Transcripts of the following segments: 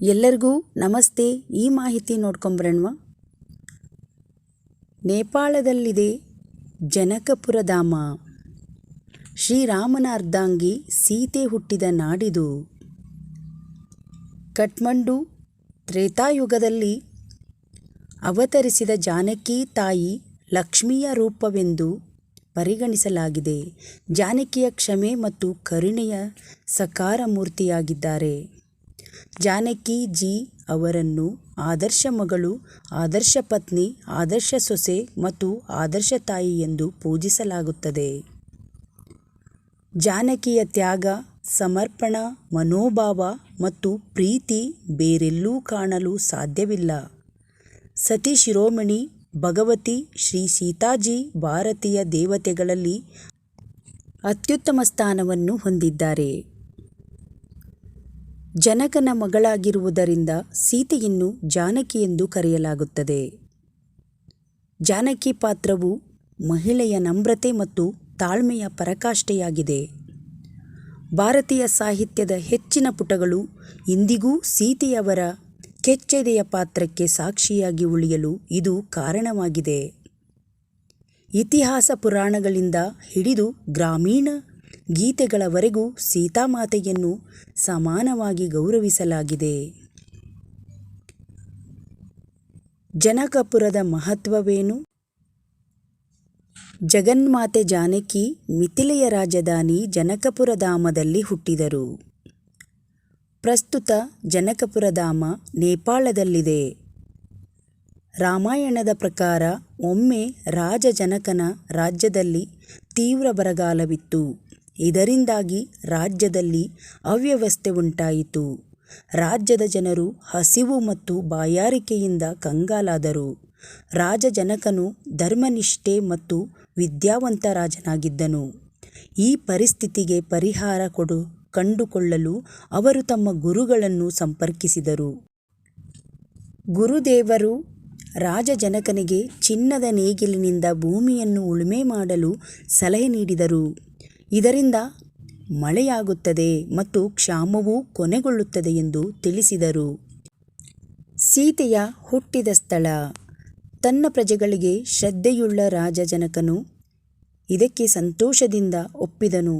ಎಲ್ಲರಿಗೂ ನಮಸ್ತೆ. ಈ ಮಾಹಿತಿ ನೋಡ್ಕೊಂಬರೋಣ ನೇಪಾಳದಲ್ಲಿದೆ ಜನಕಪುರ ಧಾಮ. ಶ್ರೀರಾಮನ ಅರ್ಧಾಂಗಿ ಸೀತೆ ಹುಟ್ಟಿದ ನಾಡಿದು. ಕಠ್ಮಂಡು ತ್ರೇತಾಯುಗದಲ್ಲಿ ಅವತರಿಸಿದ ಜಾನಕಿ ತಾಯಿ ಲಕ್ಷ್ಮಿಯ ರೂಪವೆಂದು ಪರಿಗಣಿಸಲಾಗಿದೆ. ಜಾನಕಿಯ ಕ್ಷಮೆ ಮತ್ತು ಕರುಣೆಯ ಸಕಾರ ಮೂರ್ತಿಯಾಗಿದ್ದಾರೆ ಜಾನಕಿ ಜಿ ಅವರನ್ನು ಆದರ್ಶ ಮಗಳು, ಆದರ್ಶ ಪತ್ನಿ, ಆದರ್ಶ ಸೊಸೆ ಮತ್ತು ಆದರ್ಶ ತಾಯಿ ಎಂದು ಪೂಜಿಸಲಾಗುತ್ತದೆ. ಜಾನಕಿಯ ತ್ಯಾಗ, ಸಮರ್ಪಣಾ, ಮನೋಭಾವ ಮತ್ತು ಪ್ರೀತಿ ಬೇರೆಲ್ಲೂ ಕಾಣಲು ಸಾಧ್ಯವಿಲ್ಲ. ಸತಿ ಶಿರೋಮಣಿ, ಭಗವತಿ ಶ್ರೀ ಸೀತಾಜಿ ಭಾರತೀಯ ದೇವತೆಗಳಲ್ಲಿ ಅತ್ಯುತ್ತಮ ಸ್ಥಾನವನ್ನು ಹೊಂದಿದ್ದಾರೆ. ಜನಕನ ಮಗಳಾಗಿರುವುದರಿಂದ ಸೀತೆಯನ್ನು ಜಾನಕಿ ಎಂದು ಕರೆಯಲಾಗುತ್ತದೆ. ಜಾನಕಿ ಪಾತ್ರವು ಮಹಿಳೆಯ ನಮ್ರತೆ ಮತ್ತು ತಾಳ್ಮೆಯ ಪರಕಾಷ್ಠೆಯಾಗಿದೆ. ಭಾರತೀಯ ಸಾಹಿತ್ಯದ ಹೆಚ್ಚಿನ ಪುಟಗಳು ಇಂದಿಗೂ ಸೀತೆಯವರ ಕೆಚ್ಚೆದೆಯ ಪಾತ್ರಕ್ಕೆ ಸಾಕ್ಷಿಯಾಗಿ ಉಳಿಯಲು ಇದು ಕಾರಣವಾಗಿದೆ. ಇತಿಹಾಸ ಪುರಾಣಗಳಿಂದ ಹಿಡಿದು ಗ್ರಾಮೀಣ ಗೀತೆಗಳವರೆಗೂ ಸೀತಾಮಾತೆಯನ್ನು ಸಮಾನವಾಗಿ ಗೌರವಿಸಲಾಗಿದೆ. ಜನಕಪುರದ ಮಹತ್ವವೇನು? ಜಗನ್ಮಾತೆ ಜಾನಕಿ ಮಿಥಿಲೆಯ ರಾಜಧಾನಿ ಜನಕಪುರಧಾಮದಲ್ಲಿ ಹುಟ್ಟಿದರು. ಪ್ರಸ್ತುತ ಜನಕಪುರಧಾಮ ನೇಪಾಳದಲ್ಲಿದೆ. ರಾಮಾಯಣದ ಪ್ರಕಾರ ಒಮ್ಮೆ ರಾಜ ಜನಕನ ರಾಜ್ಯದಲ್ಲಿ ತೀವ್ರ ಬರಗಾಲವಿತ್ತು. ಇದರಿಂದಾಗಿ ರಾಜ್ಯದಲ್ಲಿ ಅವ್ಯವಸ್ಥೆ ಉಂಟಾಯಿತು. ರಾಜ್ಯದ ಜನರು ಹಸಿವು ಮತ್ತು ಬಾಯಾರಿಕೆಯಿಂದ ಕಂಗಾಲಾದರು. ರಾಜಜನಕನು ಧರ್ಮನಿಷ್ಠೆ ಮತ್ತು ವಿದ್ಯಾವಂತ ರಾಜನಾಗಿದ್ದನು. ಈ ಪರಿಸ್ಥಿತಿಗೆ ಪರಿಹಾರ ಕೊಡು ಕಂಡುಕೊಳ್ಳಲು ಅವರು ತಮ್ಮ ಗುರುಗಳನ್ನು ಸಂಪರ್ಕಿಸಿದರು. ಗುರುದೇವರು ರಾಜಜನಕನಿಗೆ ಚಿನ್ನದ ನೇಗಿಲಿನಿಂದ ಭೂಮಿಯನ್ನು ಉಳುಮೆ ಮಾಡಲು ಸಲಹೆ ನೀಡಿದರು. ಇದರಿಂದ ಮಳೆಯಾಗುತ್ತದೆ ಮತ್ತು ಕ್ಷಾಮವು ಕೊನೆಗೊಳ್ಳುತ್ತದೆ ಎಂದು ತಿಳಿಸಿದರು. ಸೀತೆಯ ಹುಟ್ಟಿದ ಸ್ಥಳ. ತನ್ನ ಪ್ರಜೆಗಳಿಗೆ ಶ್ರದ್ಧೆಯುಳ್ಳ ರಾಜಜನಕನು ಇದಕ್ಕೆ ಸಂತೋಷದಿಂದ ಒಪ್ಪಿದನು.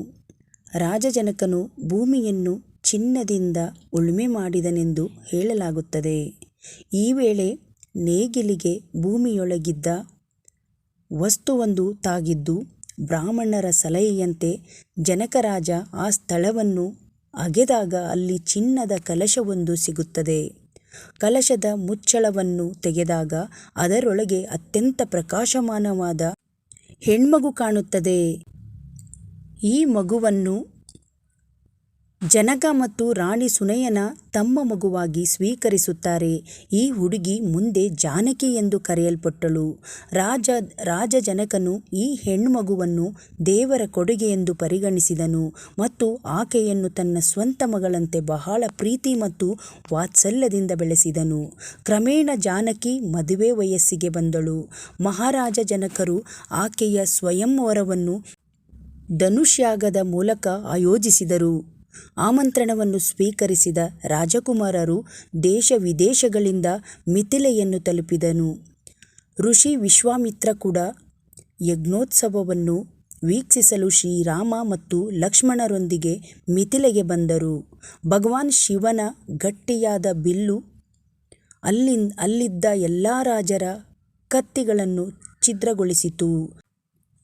ರಾಜಜನಕನು ಭೂಮಿಯನ್ನು ಚಿನ್ನದಿಂದ ಉಳುಮೆ ಮಾಡಿದನೆಂದು ಹೇಳಲಾಗುತ್ತದೆ. ಈ ವೇಳೆ ನೇಗಿಲಿಗೆ ಭೂಮಿಯೊಳಗಿದ್ದ ವಸ್ತುವೊಂದು ತಾಗಿದ್ದು ಬ್ರಾಹ್ಮಣರ ಸಲಹೆಯಂತೆ ಜನಕರಾಜ ಆ ಸ್ಥಳವನ್ನು ಅಗೆದಾಗ ಅಲ್ಲಿ ಚಿನ್ನದ ಕಲಶವೊಂದು ಸಿಗುತ್ತದೆ. ಕಲಶದ ಮುಚ್ಚಳವನ್ನು ತೆಗೆದಾಗ ಅದರೊಳಗೆ ಅತ್ಯಂತ ಪ್ರಕಾಶಮಾನವಾದ ಹೆಣ್ಮಗು ಕಾಣುತ್ತದೆ. ಈ ಮಗುವನ್ನು ಜನಕ ಮತ್ತು ರಾಣಿ ಸುನಯನ ತಮ್ಮ ಮಗುವಾಗಿ ಸ್ವೀಕರಿಸುತ್ತಾರೆ. ಈ ಹುಡುಗಿ ಮುಂದೆ ಜಾನಕಿ ಎಂದು ಕರೆಯಲ್ಪಟ್ಟಳು. ರಾಜ ರಾಜ ಜನಕನು ಈ ಹೆಣ್ಣುಮಗುವನ್ನು ದೇವರ ಕೊಡುಗೆ ಎಂದು ಪರಿಗಣಿಸಿದನು ಮತ್ತು ಆಕೆಯನ್ನು ತನ್ನ ಸ್ವಂತ ಮಗಳಂತೆ ಬಹಳ ಪ್ರೀತಿ ಮತ್ತು ವಾತ್ಸಲ್ಯದಿಂದ ಬೆಳೆಸಿದನು. ಕ್ರಮೇಣ ಜಾನಕಿ ಮದುವೆ ವಯಸ್ಸಿಗೆ ಬಂದಳು. ಮಹಾರಾಜ ಜನಕರು ಆಕೆಯ ಸ್ವಯಂವರವನ್ನು ಧನುಷ್ಯಾಗದ ಮೂಲಕ ಆಯೋಜಿಸಿದರು. ಆಮಂತ್ರಣವನ್ನು ಸ್ವೀಕರಿಸಿದ ರಾಜಕುಮಾರರು ದೇಶ ವಿದೇಶಗಳಿಂದ ಮಿಥಿಲೆಯನ್ನು ತಲುಪಿದನು. ಋಷಿ ವಿಶ್ವಾಮಿತ್ರ ಕೂಡ ಯಜ್ಞೋತ್ಸವವನ್ನು ವೀಕ್ಷಿಸಲು ಶ್ರೀರಾಮ ಮತ್ತು ಲಕ್ಷ್ಮಣರೊಂದಿಗೆ ಮಿಥಿಲೆಗೆ ಬಂದರು. ಭಗವಾನ್ ಶಿವನ ಗಟ್ಟಿಯಾದ ಬಿಲ್ಲು ಅಲ್ಲಿ ಅಲ್ಲಿದ್ದ ಎಲ್ಲ ರಾಜರ ಕತ್ತಿಗಳನ್ನು ಛಿದ್ರಗೊಳಿಸಿತು.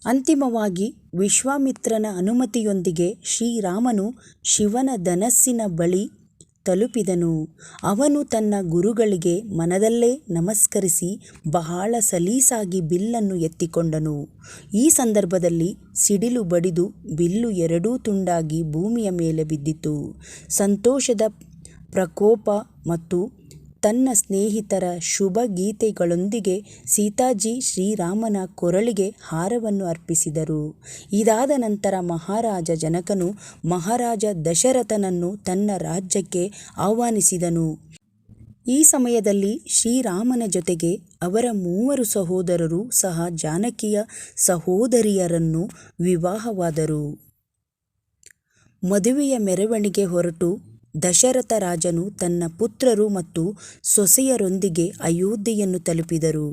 ಅಂತಿಮವಾಗಿ ವಿಶ್ವಾಮಿತ್ರನ ಅನುಮತಿಯೊಂದಿಗೆ ಶ್ರೀರಾಮನು ಶಿವನ ಧನಸ್ಸಿನ ಬಳಿ ತಲುಪಿದನು. ಅವನು ತನ್ನ ಗುರುಗಳಿಗೆ ಮನದಲ್ಲೇ ನಮಸ್ಕರಿಸಿ ಬಹಳ ಸಲೀಸಾಗಿ ಬಿಲ್ಲನ್ನು ಎತ್ತಿಕೊಂಡನು. ಈ ಸಂದರ್ಭದಲ್ಲಿ ಸಿಡಿಲು ಬಡಿದು ಬಿಲ್ಲು ಎರಡೂ ತುಂಡಾಗಿ ಭೂಮಿಯ ಮೇಲೆ ಬಿದ್ದಿತು. ಸಂತೋಷದ ಪ್ರಕೋಪ ಮತ್ತು ತನ್ನ ಸ್ನೇಹಿತರ ಶುಭ ಗೀತೆಗಳೊಂದಿಗೆ ಸೀತಾಜಿ ಶ್ರೀರಾಮನ ಕೊರಳಿಗೆ ಹಾರವನ್ನು ಅರ್ಪಿಸಿದರು. ಇದಾದ ನಂತರ ಮಹಾರಾಜ ಜನಕನು ಮಹಾರಾಜ ದಶರಥನನ್ನು ತನ್ನ ರಾಜ್ಯಕ್ಕೆ ಆಹ್ವಾನಿಸಿದನು. ಈ ಸಮಯದಲ್ಲಿ ಶ್ರೀರಾಮನ ಜೊತೆಗೆ ಅವರ ಮೂವರು ಸಹೋದರರು ಸಹ ಜಾನಕಿಯ ಸಹೋದರಿಯರನ್ನು ವಿವಾಹವಾದರು. ಮದುವೆಯ ಮೆರವಣಿಗೆ ಹೊರಟು ದಶರಥ ರಾಜನು ತನ್ನ ಪುತ್ರರು ಮತ್ತು ಸೊಸೆಯರೊಂದಿಗೆ ಅಯೋಧ್ಯೆಯನ್ನು ತಲುಪಿದರು.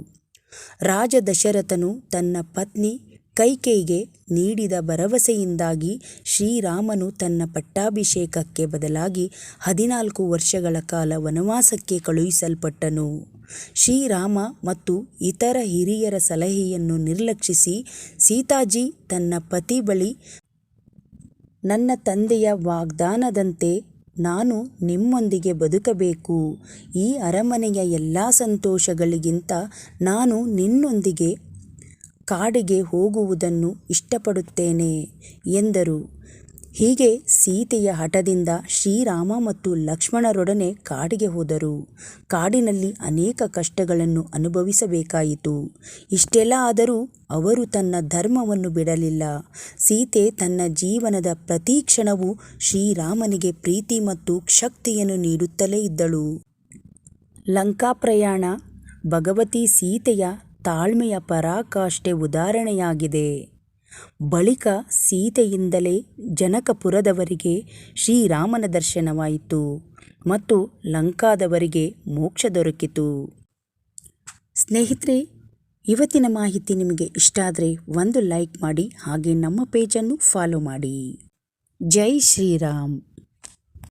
ರಾಜ ದಶರಥನು ತನ್ನ ಪತ್ನಿ ಕೈಕೇಯಿಗೆ ನೀಡಿದ ಭರವಸೆಯಿಂದಾಗಿ ಶ್ರೀರಾಮನು ತನ್ನ ಪಟ್ಟಾಭಿಷೇಕಕ್ಕೆ ಬದಲಾಗಿ ಹದಿನಾಲ್ಕು ವರ್ಷಗಳ ಕಾಲ ವನವಾಸಕ್ಕೆ ಕಳುಹಿಸಲ್ಪಟ್ಟನು. ಶ್ರೀರಾಮ ಮತ್ತು ಇತರ ಹಿರಿಯರ ಸಲಹೆಯನ್ನು ನಿರ್ಲಕ್ಷಿಸಿ ಸೀತಾಜಿ ತನ್ನ ಪತಿ ಬಳಿ ನನ್ನ ತಂದೆಯ ವಾಗ್ದಾನದಂತೆ ನಾನು ನಿಮ್ಮೊಂದಿಗೆ ಬದುಕಬೇಕು. ಈ ಅರಮನೆಯ ಎಲ್ಲ ಸಂತೋಷಗಳಿಗಿಂತ ನಾನು ನಿನ್ನೊಂದಿಗೆ ಕಾಡಿಗೆ ಹೋಗುವುದನ್ನು ಇಷ್ಟಪಡುತ್ತೇನೆ ಎಂದರು. ಹೀಗೆ ಸೀತೆಯ ಹಠದಿಂದ ಶ್ರೀರಾಮ ಮತ್ತು ಲಕ್ಷ್ಮಣರೊಡನೆ ಕಾಡಿಗೆ ಹೋದರು. ಕಾಡಿನಲ್ಲಿ ಅನೇಕ ಕಷ್ಟಗಳನ್ನು ಅನುಭವಿಸಬೇಕಾಯಿತು. ಇಷ್ಟೆಲ್ಲ ಆದರೂ ಅವರು ತನ್ನ ಧರ್ಮವನ್ನು ಬಿಡಲಿಲ್ಲ. ಸೀತೆ ತನ್ನ ಜೀವನದ ಪ್ರತಿ ಕ್ಷಣವೂ ಶ್ರೀರಾಮನಿಗೆ ಪ್ರೀತಿ ಮತ್ತು ಶಕ್ತಿಯನ್ನು ನೀಡುತ್ತಲೇ ಇದ್ದಳು. ಲಂಕಾ ಪ್ರಯಾಣ, ಭಗವತಿ ಸೀತೆಯ ತಾಳ್ಮೆಯ ಪರಾಕಾಷ್ಠೆ ಉದಾಹರಣೆಯಾಗಿದೆ. ಬಳಿಕ ಸೀತೆಯಿಂದಲೇ ಜನಕಪುರದವರಿಗೆ ಶ್ರೀರಾಮನ ದರ್ಶನವಾಯಿತು ಮತ್ತು ಲಂಕಾದವರಿಗೆ ಮೋಕ್ಷ ದೊರಕಿತು. ಸ್ನೇಹಿತರೆ, ಇವತ್ತಿನ ಮಾಹಿತಿ ನಿಮಗೆ ಇಷ್ಟ ಆದರೆ ಒಂದು ಲೈಕ್ ಮಾಡಿ ಹಾಗೆ ನಮ್ಮ ಪೇಜನ್ನು ಫಾಲೋ ಮಾಡಿ. ಜೈ ಶ್ರೀರಾಮ್.